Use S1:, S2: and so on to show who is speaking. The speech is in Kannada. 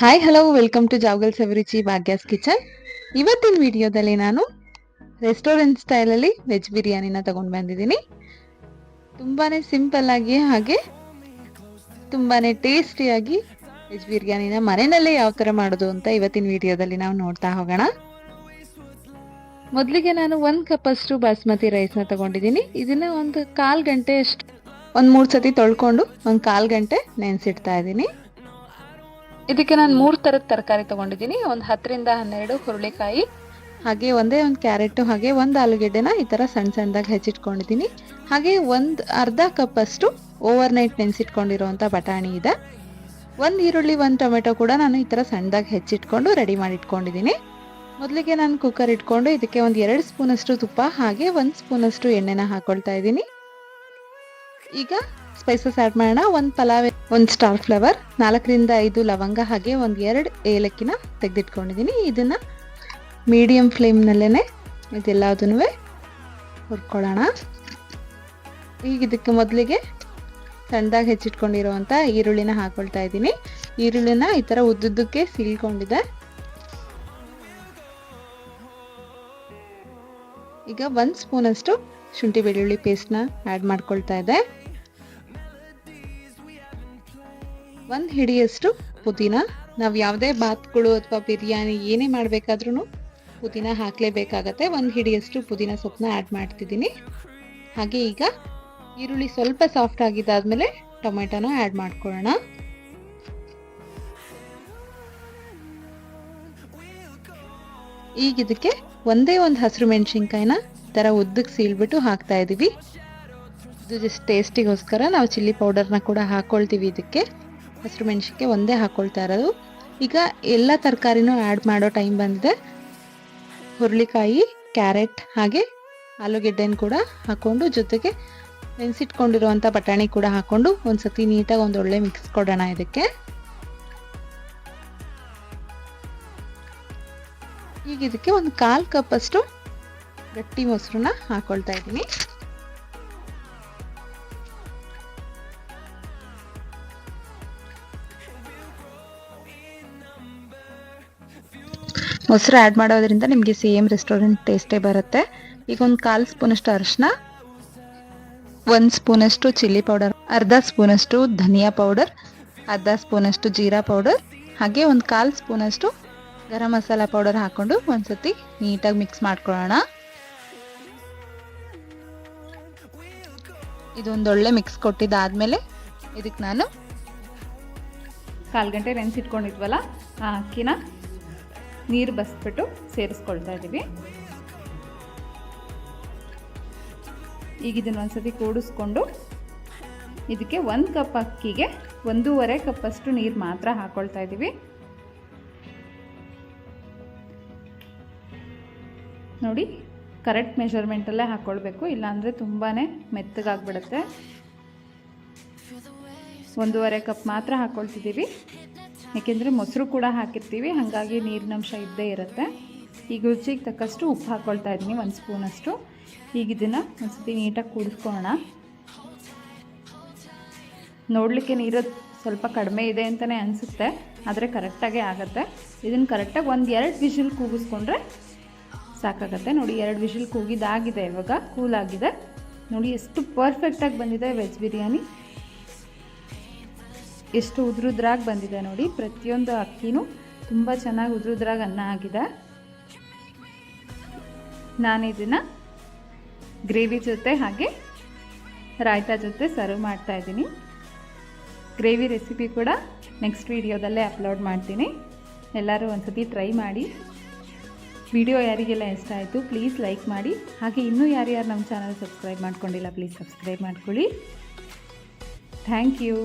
S1: Hi hello welcome to Javagal Saviruchi Bhagya's kitchen ಇವತ್ತಿನ ವಿಡಿಯೋದಲ್ಲಿ ನಾನು ರೆಸ್ಟೋರೆಂಟ್ ಸ್ಟೈಲಲ್ಲಿ ವೆಜ್ ಬಿರಿಯಾನಿನ ತಗೊಂಡು ಬಂದಿದ್ದೀನಿ. ತುಂಬಾ ಸಿಂಪಲ್ ಆಗಿ ಹಾಗೆ ತುಂಬಾ ಟೇಸ್ಟಿಯಾಗಿ ವೆಜ್ ಬಿರಿಯಾನಿನ ಮನೆಯಲ್ಲೇ ಯಾವ ಥರ ಮಾಡೋದು ಅಂತ ಇವತ್ತಿನ ವಿಡಿಯೋದಲ್ಲಿ ನಾವು ನೋಡ್ತಾ ಹೋಗೋಣ. ಮೊದಲಿಗೆ ನಾನು ಒಂದು ಕಪ್ಪಷ್ಟು ಬಾಸ್ಮತಿ ರೈಸ್ನ ತಗೊಂಡಿದ್ದೀನಿ. ಇದನ್ನ ಒಂದು ಕಾಲು ಗಂಟೆ ಅಷ್ಟು ಒಂದು ಮೂರು ಸತಿ ತೊಳ್ಕೊಂಡು ಒಂದು ಕಾಲು ಗಂಟೆ ನೆನೆಸಿಡ್ತಾ ಇದ್ದೀನಿ. ಇದಕ್ಕೆ ನಾನು ಮೂರು ಥರದ ತರಕಾರಿ ತೊಗೊಂಡಿದ್ದೀನಿ. ಒಂದು ಹತ್ತರಿಂದ ಹನ್ನೆರಡು ಹುರುಳಿಕಾಯಿ. ಹಾಗೆ ಒಂದೇ ಒಂದು ಕ್ಯಾರೆಟು, ಹಾಗೆ ಒಂದು ಆಲೂಗೆಡ್ಡೆನ ಈ ಥರ ಸಣ್ಣ ಸಣ್ಣದಾಗಿ ಹೆಚ್ಚಿಟ್ಕೊಂಡಿದ್ದೀನಿ. ಹಾಗೆ ಒಂದು ಅರ್ಧ ಕಪ್ಪಷ್ಟು ಓವರ್ ನೈಟ್ ನೆನೆಸಿಟ್ಕೊಂಡಿರುವಂಥ ಬಟಾಣಿ ಇದೆ. ಒಂದು ಈರುಳ್ಳಿ, ಒಂದು ಟೊಮೆಟೊ ಕೂಡ ನಾನು ಈ ಥರ ಸಣ್ಣದಾಗಿ ಹೆಚ್ಚಿಟ್ಕೊಂಡು ರೆಡಿ ಮಾಡಿ ಇಟ್ಕೊಂಡಿದ್ದೀನಿ ಮೊದಲಿಗೆ ನಾನು ಕುಕ್ಕರ್ ಇಟ್ಕೊಂಡು ಇದಕ್ಕೆ ಒಂದು ಎರಡು ಸ್ಪೂನಷ್ಟು ತುಪ್ಪ, ಹಾಗೆ ಒಂದು ಸ್ಪೂನಷ್ಟು ಎಣ್ಣೆನ ಹಾಕೊಳ್ತಾ ಇದ್ದೀನಿ. ಈಗ ಸ್ಪೈಸಸ್ ಆ್ಯಡ್ ಮಾಡೋಣ. ಒಂದು ಪಲಾವ್, ಒಂದು ಸ್ಟಾರ್ ಫ್ಲವರ್ ನಾಲ್ಕರಿಂದ ಐದು ಲವಂಗ ಹಾಗೆ ಒಂದು ಎರಡು ಏಲಕ್ಕಿನ ತೆಗೆದಿಟ್ಕೊಂಡಿದ್ದೀನಿ ಇದನ್ನು ಮೀಡಿಯಮ್ ಫ್ಲೇಮ್ನಲ್ಲೇ ಇದೆಲ್ಲದನ್ನು ಹುರ್ಕೊಳ್ಳೋಣ. ಈಗ ಇದಕ್ಕೆ ಮೊದಲಿಗೆ ಸಣ್ಣದಾಗಿ ಹೆಚ್ಚಿಟ್ಕೊಂಡಿರುವಂಥ ಈರುಳ್ಳಿನ ಹಾಕೊಳ್ತಾ ಇದ್ದೀನಿ ಈರುಳ್ಳಿನ ಈ ಥರ ಉದ್ದುದ್ದಕ್ಕೆ ಸೀಳ್ಕೊಂಡಿದೆ. ಈಗ ಒಂದು ಸ್ಪೂನಷ್ಟು ಶುಂಠಿ ಬೆಳ್ಳುಳ್ಳಿ ಪೇಸ್ಟ್ನ ಆ್ಯಡ್ ಮಾಡ್ಕೊಳ್ತಾ ಇದೆ. ಒಂದು ಹಿಡಿಯಷ್ಟು ಪುದೀನ. ನಾವು ಯಾವುದೇ ಬಾತ್ಗಳು ಅಥವಾ ಬಿರಿಯಾನಿ ಏನೇ ಮಾಡಬೇಕಾದ್ರೂ ಪುದೀನ ಹಾಕಲೇಬೇಕಾಗತ್ತೆ. ಒಂದು ಹಿಡಿಯಷ್ಟು ಪುದೀನ ಸೊಪ್ಪನ್ನ ಆ್ಯಡ್ ಮಾಡ್ತಿದ್ದೀನಿ. ಹಾಗೆ ಈಗ ಈರುಳ್ಳಿ ಸ್ವಲ್ಪ ಸಾಫ್ಟ್ ಆಗಿದ್ದಾದ್ಮೇಲೆ ಟೊಮೆಟೊನ ಆ್ಯಡ್ ಮಾಡ್ಕೊಳ್ಳೋಣ. ಈಗ ಇದಕ್ಕೆ ಒಂದೇ ಒಂದು ಹಸಿರು ಮೆಣಸಿನ್ಕಾಯಿನ ಥರ ಉದ್ದಕ್ಕೆ ಸೀಳ್ಬಿಟ್ಟು ಹಾಕ್ತಾ ಇದ್ದೀವಿ ಇದು ಜಸ್ಟ್ ಟೇಸ್ಟಿಗೋಸ್ಕರ ನಾವು ಚಿಲ್ಲಿ ಪೌಡರ್ನ ಕೂಡ ಹಾಕ್ಕೊಳ್ತೀವಿ ಇದಕ್ಕೆ. ಹಸಿರು ಮೆಣಸಿನ್ಕಾಯಿ ಒಂದೇ ಹಾಕೊಳ್ತಾ ಇರೋದು. ಈಗ ಎಲ್ಲ ತರಕಾರಿನೂ ಆ್ಯಡ್ ಮಾಡೋ ಟೈಮ್ ಬಂದಿದೆ. ಹುರುಳಿಕಾಯಿ, ಕ್ಯಾರೆಟ್ ಹಾಗೆ ಆಲೂಗೆಡ್ಡೆನ ಕೂಡ ಹಾಕ್ಕೊಂಡು ಜೊತೆಗೆ ನೆನೆಸಿಟ್ಕೊಂಡಿರುವಂಥ ಬಟಾಣಿ ಕೂಡ ಹಾಕ್ಕೊಂಡು ಒಂದು ಸತಿ ನೀಟಾಗಿ ಒಂದು ಒಳ್ಳೆ ಮಿಕ್ಸ್ ಕೊಡೋಣ ಇದಕ್ಕೆ. ಈಗ ಇದಕ್ಕೆ ಒಂದು ಕಾಲು ಕಪ್ಪಷ್ಟು ಗಟ್ಟಿ ಮೊಸರನ್ನ ಹಾಕ್ಕೊಳ್ತಾ ಇದ್ದೀನಿ. ಮೊಸರು ಆ್ಯಡ್ ಮಾಡೋದ್ರಿಂದ ನಿಮಗೆ ಸೇಮ್ ರೆಸ್ಟೋರೆಂಟ್ ಟೇಸ್ಟೇ ಬರುತ್ತೆ. ಈಗ ಒಂದು ಕಾಲು ಸ್ಪೂನಷ್ಟು ಅರಿಶಿನ ಒಂದು ಸ್ಪೂನಷ್ಟು ಚಿಲ್ಲಿ ಪೌಡರ್ ಅರ್ಧ ಸ್ಪೂನಷ್ಟು ಧನಿಯಾ ಪೌಡರ್ ಅರ್ಧ ಸ್ಪೂನಷ್ಟು ಜೀರಾ ಪೌಡರ್ ಹಾಗೆ ಒಂದು ಕಾಲು ಸ್ಪೂನಷ್ಟು ಗರಂ ಮಸಾಲ ಪೌಡರ್ ಹಾಕ್ಕೊಂಡು ಒಂದ್ಸತಿ ನೀಟಾಗಿ ಮಿಕ್ಸ್ ಮಾಡ್ಕೊಳ್ಳೋಣ. ಇದೊಂದೊಳ್ಳೆ ಮಿಕ್ಸ್ ಕೊಟ್ಟಿದ್ದಾದಮೇಲೆ ಇದಕ್ಕೆ ನಾನು
S2: ಕಾಲು ಗಂಟೆ ನೆನೆಸಿಟ್ಕೊಂಡಿದ್ವಲ್ಲ ಆ ಅಕ್ಕಿನ? ನೀರು ಬಸ್ಬಿಟ್ಟು ಸೇರಿಸ್ಕೊಳ್ತಾ ಇದ್ದೀವಿ. ಈಗ ಇದನ್ನು ಒಂದ್ಸತಿ ಕೂಡಿಸ್ಕೊಂಡು ಇದಕ್ಕೆ ಒಂದು ಕಪ್ ಅಕ್ಕಿಗೆ ಒಂದೂವರೆ ಕಪ್ಪಷ್ಟು ನೀರು ಮಾತ್ರ ಹಾಕ್ಕೊಳ್ತಾ ಇದ್ದೀವಿ. ನೋಡಿ, ಕರೆಕ್ಟ್ ಮೆಷರ್ಮೆಂಟಲ್ಲೇ ಹಾಕ್ಕೊಳ್ಬೇಕು ಇಲ್ಲಾಂದರೆ ತುಂಬಾ ಮೆತ್ತಗಾಗ್ಬಿಡುತ್ತೆ. ಒಂದೂವರೆ ಕಪ್ ಮಾತ್ರ ಹಾಕ್ಕೊಳ್ತಿದ್ದೀವಿ ಏಕೆಂದರೆ ಮೊಸರು ಕೂಡ ಹಾಕಿರ್ತೀವಿ, ಹಾಗಾಗಿ ನೀರಿನಂಶ ಇದ್ದೇ ಇರುತ್ತೆ. ಈಗ ರುಚಿಗೆ ತಕ್ಕಷ್ಟು ಉಪ್ಪು ಹಾಕ್ಕೊಳ್ತಾ ಇದ್ದೀನಿ, ಒಂದು ಸ್ಪೂನಷ್ಟು ಈಗ ಇದನ್ನು ಒಂದ್ಸತಿ ನೀಟಾಗಿ ಕುಡಿಸ್ಕೊಳ್ಳೋಣ ನೋಡಲಿಕ್ಕೆ ನೀರು ಸ್ವಲ್ಪ ಕಡಿಮೆ ಇದೆ ಅಂತಲೇ ಅನಿಸುತ್ತೆ, ಆದರೆ ಕರೆಕ್ಟಾಗೇ ಆಗುತ್ತೆ. ಇದನ್ನು ಕರೆಕ್ಟಾಗಿ ಒಂದು ಎರಡು ವಿಷಿಲ್ ಕೂಗಿಸ್ಕೊಂಡ್ರೆ ಸಾಕಾಗತ್ತೆ. ನೋಡಿ, ಎರಡು ವಿಷಿಲ್ ಕೂಗಿದಾಗಿದೆ ಇವಾಗ, ಕೂಲಾಗಿದೆ. ನೋಡಿ, ಎಷ್ಟು ಪರ್ಫೆಕ್ಟಾಗಿ ಬಂದಿದೆ ವೆಜ್ ಬಿರಿಯಾನಿ. ಎಷ್ಟು ಉದ್ರುದ್ರಾಗಿ ಬಂದಿದೆ ನೋಡಿ. ಪ್ರತಿಯೊಂದು ಅಕ್ಕಿನೂ ತುಂಬ ಚೆನ್ನಾಗಿ ಉದ್ರುದ್ರಾಗಿ ಅನ್ನ ಆಗಿದೆ. ನಾನು ಇದನ್ನು ಗ್ರೇವಿ ಜೊತೆ ಹಾಗೆ ರಾಯ್ತಾ ಜೊತೆ ಸರ್ವ್ ಮಾಡ್ತಾ ಇದ್ದೀನಿ. ಗ್ರೇವಿ ರೆಸಿಪಿ ಕೂಡ ನೆಕ್ಸ್ಟ್ ವೀಡಿಯೋದಲ್ಲೇ ಅಪ್ಲೋಡ್ ಮಾಡ್ತೀನಿ. ಎಲ್ಲರೂ ಒಂದ್ಸತಿ ಟ್ರೈ ಮಾಡಿ. ವಿಡಿಯೋ ಯಾರಿಗೆಲ್ಲ ಇಷ್ಟ ಆಯಿತು ಪ್ಲೀಸ್ ಲೈಕ್ ಮಾಡಿ. ಹಾಗೆ ಇನ್ನೂ ಯಾರ್ಯಾರು ನಮ್ಮ ಚಾನಲ್ ಸಬ್ಸ್ಕ್ರೈಬ್ ಮಾಡ್ಕೊಂಡಿಲ್ಲ ಪ್ಲೀಸ್ ಸಬ್ಸ್ಕ್ರೈಬ್ ಮಾಡ್ಕೊಳ್ಳಿ. Thank you.